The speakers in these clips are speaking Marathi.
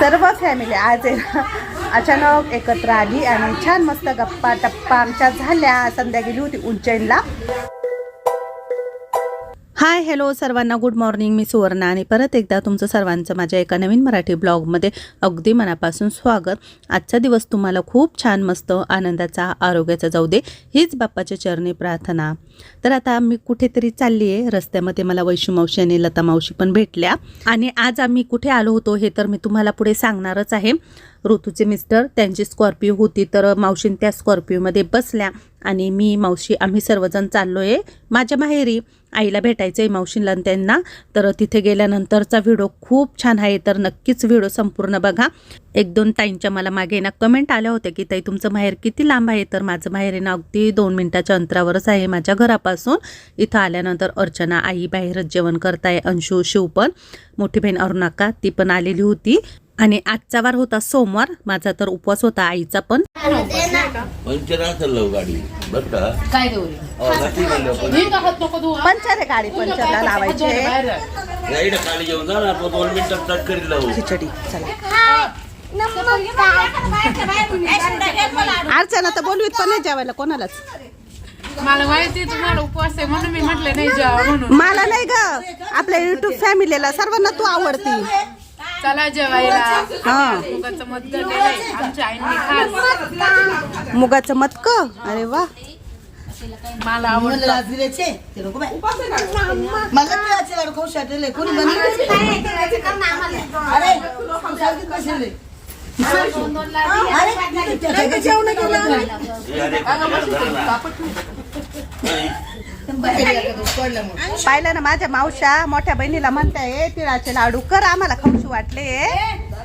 सर्व फॅमिली आज अचानक एकत्र आली आणि छान मस्त गप्पा टप्पा आमच्या झाल्या. संध्या गेली होती उज्जैनला. हाय हॅलो सर्वांना. गुड मॉर्निंग मी सुवर्णा आणि परत एकदा तुमचं सर्वांचं माझ्या एका नवीन मराठी ब्लॉगमध्ये अगदी मनापासून स्वागत. आजचा दिवस तुम्हाला खूप छान मस्त आनंदाचा आरोग्याचा जाऊ दे हीच बाप्पाच्या चरणी प्रार्थना. तर आता मी कुठेतरी चालली आहे. रस्त्यामध्ये मला वैशू मावशी आणि लता मावशी पण भेटल्या. आणि आज आम्ही कुठे आलो होतो हे तर मी तुम्हाला पुढे सांगणारच आहे. ऋतूचे मिस्टर त्यांची स्कॉर्पिओ होती तर मावशीन त्या स्कॉर्पिओमध्ये बसल्या आणि मी मावशी आम्ही सर्वजण चाललो आहे माझ्या माहेरी. आईला भेटायचं आहे मावशींला आणि त्यांना. तर तिथे गेल्यानंतरचा व्हिडिओ खूप छान आहे. तर नक्कीच व्हिडिओ संपूर्ण बघा. एक दोन ताईंच्या मला मागे ना कमेंट आल्या होत्या की ताई तुमचं माहेर किती लांब आहे? तर माझं माहेर आहे ना अगदी दोन मिनटाच्या अंतरावरच आहे माझ्या घरापासून. इथं आल्यानंतर अर्चना आई बाहेरच जेवण करताय अंशू शिव पण. मोठी बहीण अरुणाका ती पण आलेली होती. आणि आजचा वार होता सोमवार. माझा तर उपवास होता आईचा पण. काय. हे? पंचर आहे गाडी पंचरला लावायचे. आहे. खिचडी चला. अर्चना तर बोलवीत पण नाही जेवायला कोणालाच. मला माहिती आहे तुम्हाला उपवास आहे म्हणून मी म्हटले नाही जेवा म्हणून. मला नाही ग. आपल्या युट्यूब फॅमिलीला सर्वांना तू आवडती. चला जेवायला. हा. मुगाचं मत केलंय आमच्या आईने खास. मुगाचं मतक अरे वा. मला जेवण केलं. हे जरा. पाहिलं ना माझ्या मावशा मोठ्या बहिणीला म्हणताय तिळाचे लाडू कर आम्हाला खाऊशी वाटले.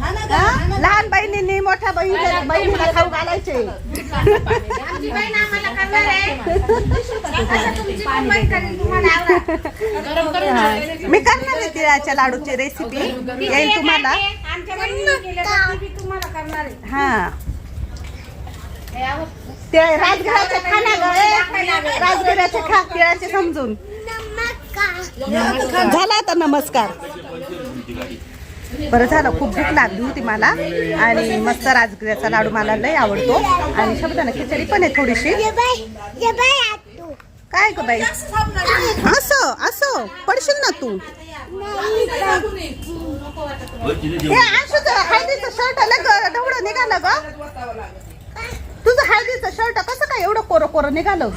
हा? लहान बहिणींनी मोठ्या बहिणीला बहिणीला खाऊ घालायचे. मी करणार आहे तिळाच्या लाडूची रेसिपी येईल तुम्हाला. हा ते राजगिराचे खाना ग राजगिराचे खा तिळाचे समजून. झाला आता नमस्कार. बरं झालं खूप भूक लागली होती मला. आणि मस्त राजगिऱ्याचा लाडू मला लय आवडतो. आणि शब्दाना खिचडी पण आहे थोडीशी. काय ग बाई? असं असं. पडशील ना तू. हे जेवण. हळदीचं शर्ट लग ढवळं निघालं ग. तुझं हळदीचं शर्ट कसं काय एवढं कोरं कोरं निघालं?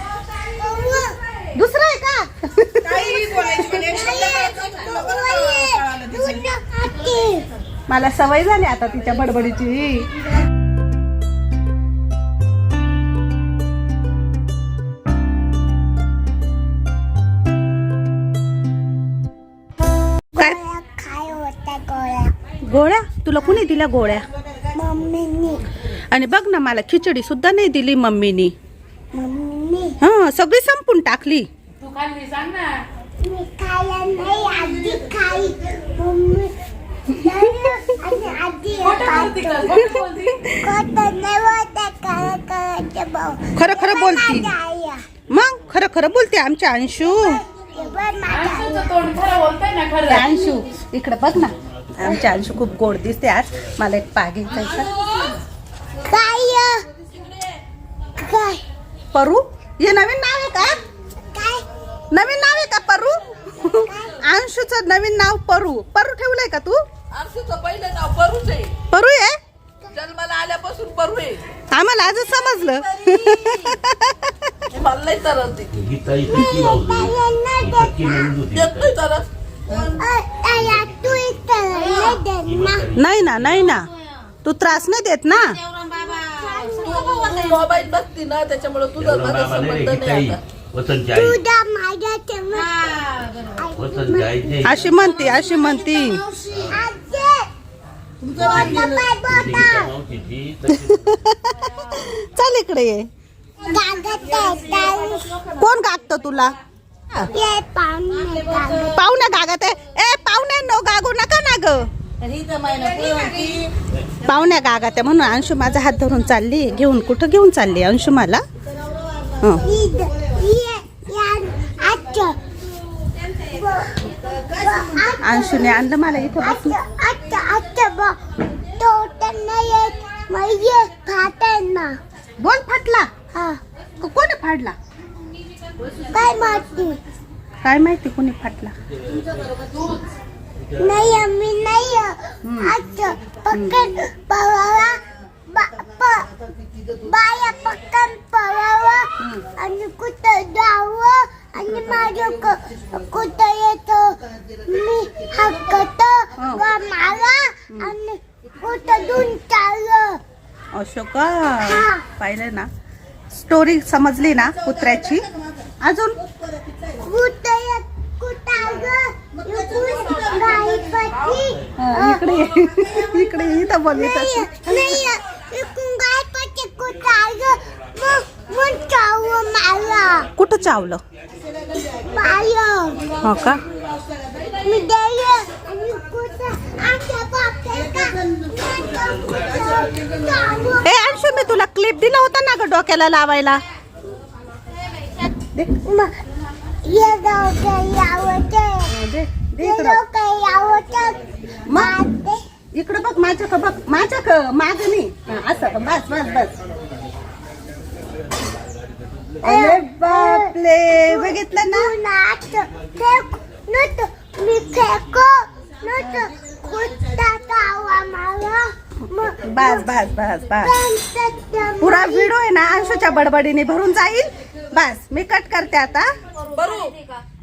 दुसरं आहे का? मला सवय झाली आता तिच्या बडबडीची. गोळ्या. गोळ्या? तुला कुणी दिल्या गोळ्या? मम्मीनी. आणि बघ ना मला खिचडी सुद्धा नाही दिली मम्मीनी. मम्मीनी? हा सगळी संपून टाकली. तू खाल्ली सांग ना. मी खायला नाही आधी खाई मम्मी करायचं भाऊ खरं खरं बोलती. मग खरं खरं बोलते आमच्या अंशू. खरं खरं? अंशू इकडे बघ ना. आमच्या अंशू खूप गोड दिसते आज. मला एक पाग घ्यायचा काय? काय? परू? हे नवीन नाव आहे का? काय? नवीन नाव आहे का परू? अंशूचं नवीन नाव परू. परू ठेवलंय का तू? आरसूचं पहिलं नाव परूच आहे. परू आहे? जन्माला आल्यापासून परू आहे. आम्हाला आजच समजलं. मला लई तरस देते. देत नाही. तरस. ना. नाही ना नाही ना. तू त्रास नाही देत ना? मोबाईल बघती ना त्याच्यामुळे तुझा माझा संबंध नाही. आता. अशी म्हणती अशी म्हणती. तिच्या मावशीची तशी. चल इकडे ये. कोण गागत तुला? पाहुण्या गागत. आहे. ए पाहुण्या नो गागू नका ना ग. पाहुण्या गागत आहे म्हणून अंशू माझा हात धरून चालली. घेऊन कुठं घेऊन चालली अंशू मला? हं. अंशूने आणलं मला इथं बोल फाटला. हा. कोणी फाडला? काय माहिती? काय माहिती कोणी फाटला? नाही आम्ही नाही. आज पक्कन पवावा बा- प- बाया पक्कन पवावा आणि कुठं जावं आणि माझं कुठं येतो. मी हक्कत मला आणि कुठं दून चाललं. अशोका हा. पाहिलं ना. स्टोरी समजली ना कुत्र्याची? अजून कुठं येत कुठं आलं इकडून गायपती इकडे. इकडे ये, इथं बोल कुठं चावलं? पाय हो का? ए अंशू मी तुला क्लिप दिला होता ना ग डोक्याला लावायला? मग ये डोकं यावं दे इकडं. बघ माझ्या का बघ माझ्या का माग नाही. हा, असं बस बस बस. अरे बापले बघितलं ना? मी बस बस बस बस. पुरा व्हिडिओ आहे ना अंशूच्या बडबडीने भरून जाईल. बस मी कट करते आता.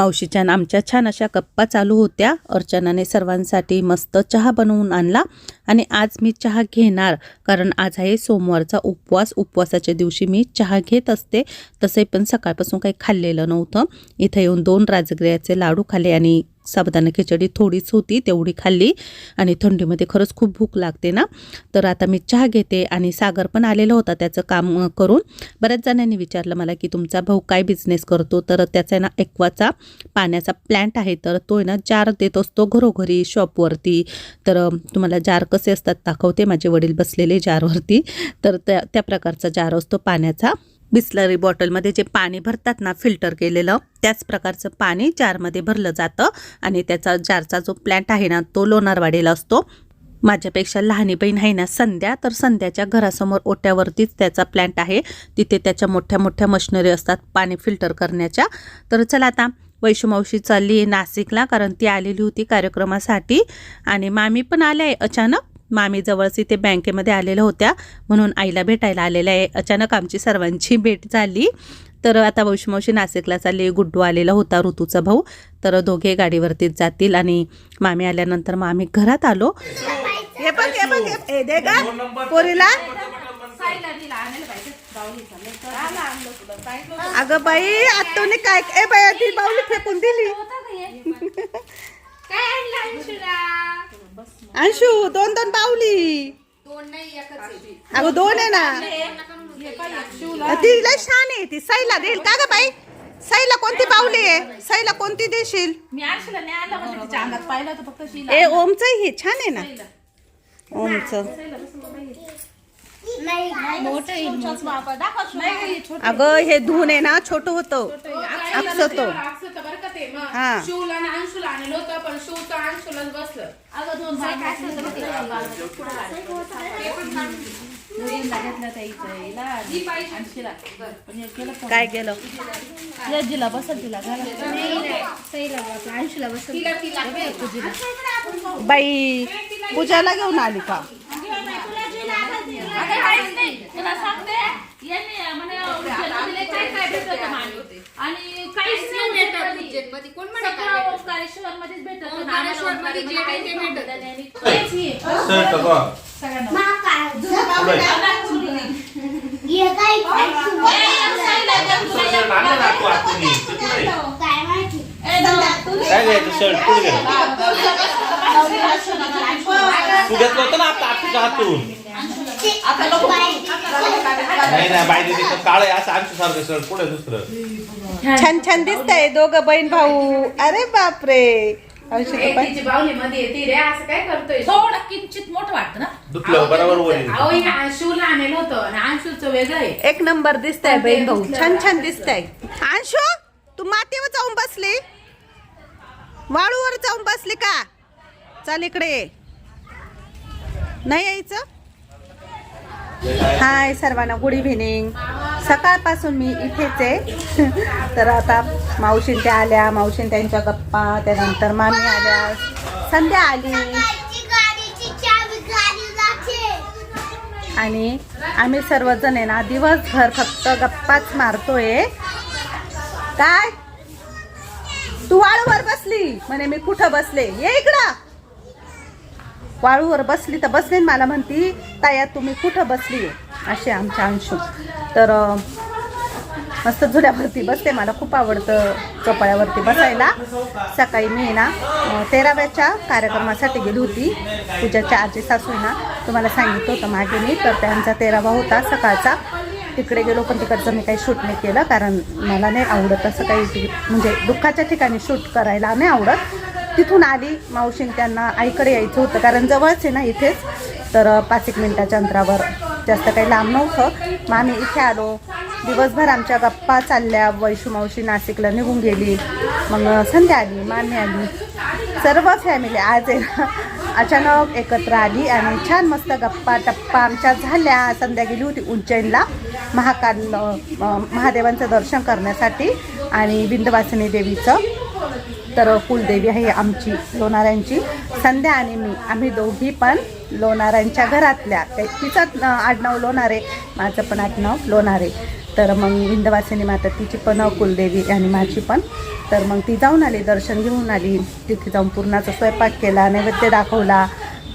मावशीच्या आणि आमच्या छान अशा गप्पा चालू होत्या. अर्चनाने सर्वांसाठी मस्त चहा बनवून आणला आणि आज मी चहा घेणार. कारण आज आहे सोमवारचा उपवास. उपवासाच्या दिवशी मी चहा घेत असते. तसे पण सकाळपासून काही खाल्लेलं नव्हतं. इथं येऊन दोन राजगिऱ्याचे लाडू खाल्ले आणि साबुदाणा खिचडी थोडीच होती तेवढी खाल्ली. आणि थंडीमध्ये खरंच खूप भूक लागते ना. तर आता मी चहा घेते आणि सागर पण आलेला होता त्याचं काम करून. बऱ्याच जणांनी विचारलं मला की तुमचा भाऊ काय बिझनेस करतो? तर त्याचा आहे ना एक्वाचा पाण्याचा प्लॅन्ट आहे. तर तो आहे ना जार देत असतो घरोघरी शॉपवरती तर तुम्हाला जार कसे असतात दाखवते. माझे वडील बसलेले जारवरती तर त्या त्या प्रकारचा जार असतो पाण्याचा. बिस्लरी बॉटलमध्ये जे पाणी भरतात ना फिल्टर केलेलं त्याच प्रकारचं पाणी जारमध्ये भरलं जातं. आणि त्याचा जारचा जो प्लॅन्ट आहे ना तो लोणारवाडीला असतो. माझ्यापेक्षा लहानी बहीण आहे ना संध्या तर संध्याच्या घरासमोर ओट्यावरतीच त्याचा प्लॅन्ट आहे. तिथे त्याच्या मोठ्या मोठ्या मशिनरी असतात पाणी फिल्टर करण्याच्या. तर चला आता वैशुमावशी चालली आहे नाशिकला कारण ती आलेली होती कार्यक्रमासाठी. आणि मामी पण आल्या आहे अचानक. मामी जवळच इथे बँकेमध्ये आलेल्या होत्या. म्हणून आईला भेटायला आलेल्या आहे. अचानक आमची सर्वांची भेट झाली. तर आता वैष्णवशी नाशिकला चालली गुड्डू आलेला होता ऋतूचा भाऊ. तर दोघे गाडीवरतीच जातील आणि मामी आल्यानंतर मग आम्ही घरात आलो. हे पोरीला. अगं बाई आत्ताने काय ए बाई ती बाऊली फेकून दिली. अंशू दोन दोन बाऊली अगं दोन आहे ना ती लय छान आहे ती साईला देईल का ग बाई साईला कोणती बाऊली आहे साईला कोणती देशील म्हणजे ए ओमच हे छान आहे ना ओमच अगं हे धुन आहे ना छोट होतं अक्षत असं बरं का ते मग हा. शिवला आणि अंशूला आणलं होतं पण शिवचं अंशूलाच बसलं. अगं दोन काय गेलं बाई पूजाला घेऊन आली का? तुला सांगते यांनी म्हणे उज्जैनमध्ये काय काय भेटत म्हणे. आणि काहीच नाही भेटत भेटत जे काही ते भेटत. तेच हे. ये काय काय माहिती काय घ्यायचं शर्ट कुठे गेलं तू घेतलं होतं ना आता हातून नाही नाही बाई तिथं काळ आहे असं आमच्या सारखं सर पुढे दुसरं छान छान दिसतंय दोघं बहीण भाऊ. अरे बापरे. अंशू तर पण- तिची बावली मध्ये येते रे असं काय करतोय? थोडं किंचित मोठं वाटतं ना. दुखलं बरोबर वर येईल. अहो हे अंशूला आणलं होतं आणि अंशूचं वेगळं आहे. एक नंबर दिसतंय बहीण भाऊ. छान छान दिसतंय. अंशू तू मातीवर जाऊन बसली. वाळूवर जाऊन बसली का? चल इकडे ये. नाही यायचं? हाय सर्वांना गुड इव्हिनिंग सकाळपासून मी इथेच आहे. तर आता मावशीन त्या आल्या मावशीन त्यांच्या गप्पा त्यानंतर मामी आल्या. संध्या आली. आणि आम्ही सर्वजण आहे ना दिवसभर फक्त गप्पाच मारतोय. काय? तू वाळूवर बसली? म्हणे मी कुठं बसले? ये इकडं. वाळूवर बसली तर बसलेन मला म्हणती ताया तुम्ही कुठं बसली असे आमच्या अंशू. तर मस्त झुल्यावरती बसते मला खूप आवडतं चोपाळ्यावरती बसायला. सकाळी मी ना तेराव्याच्या कार्यक्रमासाठी गेली होती. पूजाच्या आजी सासू ना तुम्हाला सांगितलं होतं मागे मी तर त्यांचा तेरावा होता सकाळचा. तिकडे गेलो पण तिकडचं मी काही शूट नाही केलं कारण मला नाही आवडत असं काही म्हणजे दुःखाच्या ठिकाणी शूट करायला नाही आवडत. तिथून आली. मावशीन त्यांना आईकडे यायचं होतं. कारण जवळच आहे ना इथेच. तर पाच एक मिनटाच्या अंतरावर. जास्त काही लांब नव्हतं. मग आम्ही इथे आलो. दिवसभर आमच्या गप्पा चालल्या. वैशू मावशी नाशिकला निघून गेली. मग संध्या आली मामी आली. सर्व फॅमिली आज आहे ना अचानक एकत्र आली आणि छान मस्त गप्पा टप्पा आमच्या झाल्या. संध्या गेली होती उज्जैनला. महाकाल महादेवांचं दर्शन करण्यासाठी आणि बिंदवासिनी देवीचं. तर कुलदेवी आहे आमची लोणाऱ्यांची. संध्या आणि मी आम्ही दोघी पण लोणाऱ्यांच्या घरातल्या. ते- तिचं आडनाव लोणारे माझं पण आडनाव लोणारे. तर मग इंदवासिनी माता तिची पण कुलदेवी आणि माझी पण. तर मग ती जाऊन आली दर्शन घेऊन आली. तिथे जाऊन पूर्णाचा स्वयंपाक केला नैवेद्य दाखवला.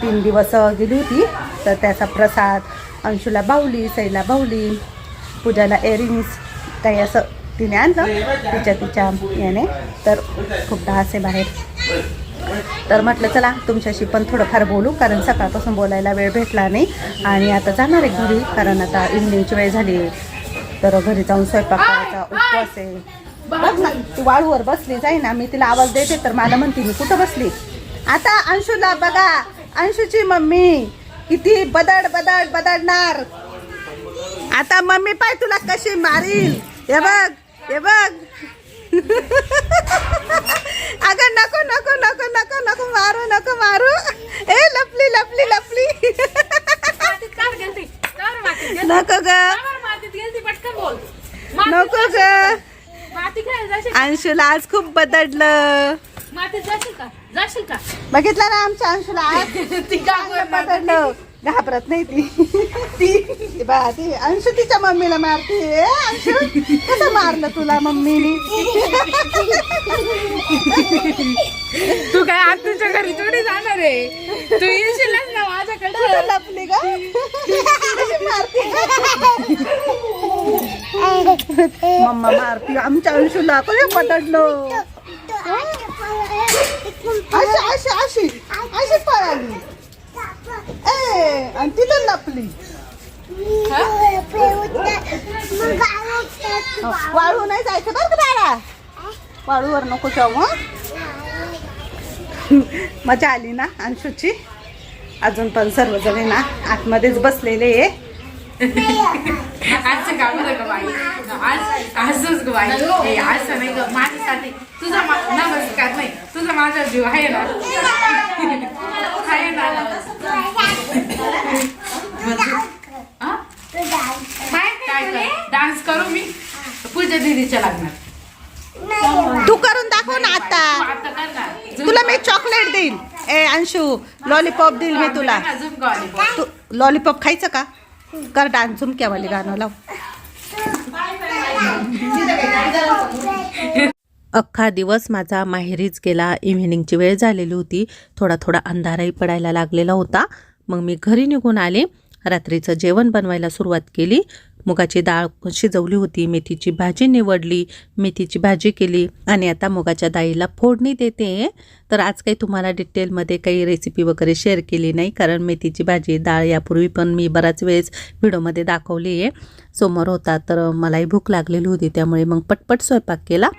तीन दिवस गेली होती तर त्याचा प्रसाद अंशूला बाहुली सैला बाहुली पूजाला एअरिंग्स काही असं तिने आणलं तिच्या तिच्या याने. तर खूप डास आहे बाहेर. तर म्हटलं चला तुमच्याशी पण थोडंफार बोलू कारण सकाळपासून बोलायला वेळ भेटला नाही आणि आता जाणार आहे घरी कारण आता इव्हनिंगची वेळ झाली आहे. तर घरी जाऊन स्वयंपाक करायचा उपवास आहे. बघ ना ती वाळूवर बसली जाई ना मी तिला आवाज देते तर मला म्हणते मी कुठं बसली? आता अंशूला बघा अंशूची मम्मी किती बदड बदड बदडणार. आता मम्मी पाय तुला कशी मारील? हे बघ हे बघ. अगं नको नको नको नको नको मारू नको मारू. ए लपली लपली लपली? नको ग. नको ग. अंशूला आज खूप बदडलं मातीत जाशील का? जाशील का? बघितलं ना आमच्या अंशूला? आज बदडलं घाबरत नाही ती. ती बा ती अंशू तिच्या मम्मीला मारते. ए, अंशू कसं मारलं तुला मम्मीने? तू काय आत्याच्या घरी थोडी जाणार आहे? तू येशीलच ना माझ्याकडे? कुठं लपली का कशी मारते? मम्मा मारती आमच्या अंशूला. कसं पटडलो अशी अशी अशी अशी पळाली. ए आणि तिथं लपली. वाळू नाही जायचं बरं का दादा वाळूवर नको जाऊ मजा आली ना अंशूची? अजून पण सर्वजण ना आतमध्येच बसलेले आहे. आज हे. असं नाही ग. माझ्यासाठी तुझा मा- नमस्कार नाही तुझा माझा जीव आहे ना. आहे ना हा? काय कर डान्स करू मी? पूजा दीदीच्या लागणार तू करून दाखव ना आता. तुला मी चॉकलेट देईन. ए अंशू लॉलीपॉप देईल मी तुला. तू लॉलीपॉप खायचं का? कर डान्स झुमक्यावाली गाणं लाव. अख्खा दिवस माझा माहेरीच गेला. इव्हिनिंगची वेळ झालेली होती. थोडा थोडा अंधारही पडायला लागलेला होता. मग मी घरी निघून आले. रात्रीचं जेवण बनवायला सुरुवात केली. मुगाची डाळ शिजवली होती. मेथीची भाजी निवडली. मेथीची भाजी केली. आणि आता मुगाच्या डाळीला फोडणी देते. तर आज काही तुम्हाला डिटेलमध्ये काही रेसिपी वगैरे शेअर केली नाही कारण मेथीची भाजी डाळ यापूर्वी पण मी बराच वेळेस व्हिडिओमध्ये दाखवली आहे. समोर होता तर मलाही भूक लागलेली होती. त्यामुळे मग पटपट स्वयंपाक केला.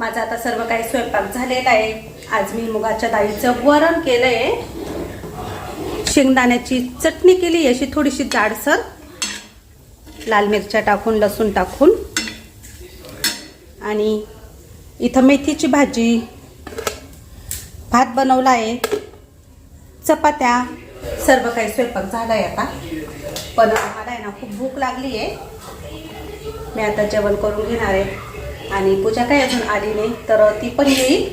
माझा आता सर्व काही स्वयंपाक झालेला आहे. आज मी मुगाच्या डाळीचं वरण केलं आहे शेंगदाण्याची चटणी केली अशी थोडीशी जाडसर लाल मिरच्या टाकून लसूण टाकून आणि इथं मेथीची भाजी. भात बनवला आहे. चपात्या. सर्व काही स्वयंपाक झाला आहे आता. पण मला आहे ना खूप भूक लागली आहे मी आता जेवण करून घेणार आहे. आणि पूजा काय अजून आली नाही तर ती पण येईल.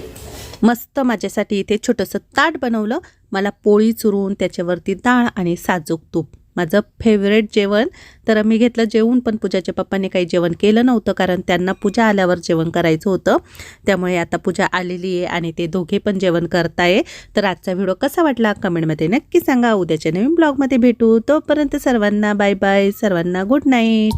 मस्त माझ्यासाठी इथे छोटंसं ताट बनवलं. मला पोळी चुरून त्याच्यावरती डाळ आणि साजूक तूप. माझं फेवरेट जेवण. तर मी घेतलं जेवून पण पूजाच्या पप्पाने काही जेवण केलं नव्हतं कारण त्यांना पूजा आल्यावर जेवण करायचं होतं. त्यामुळे आता पूजा आलेली आहे आणि ते दोघे पण जेवण करताय. तर आजचा व्हिडिओ कसा वाटला? कमेंटमध्ये नक्की सांगा. उद्याच्या नवीन ब्लॉगमध्ये भेटू. तोपर्यंत सर्वांना बाय बाय सर्वांना गुड नाईट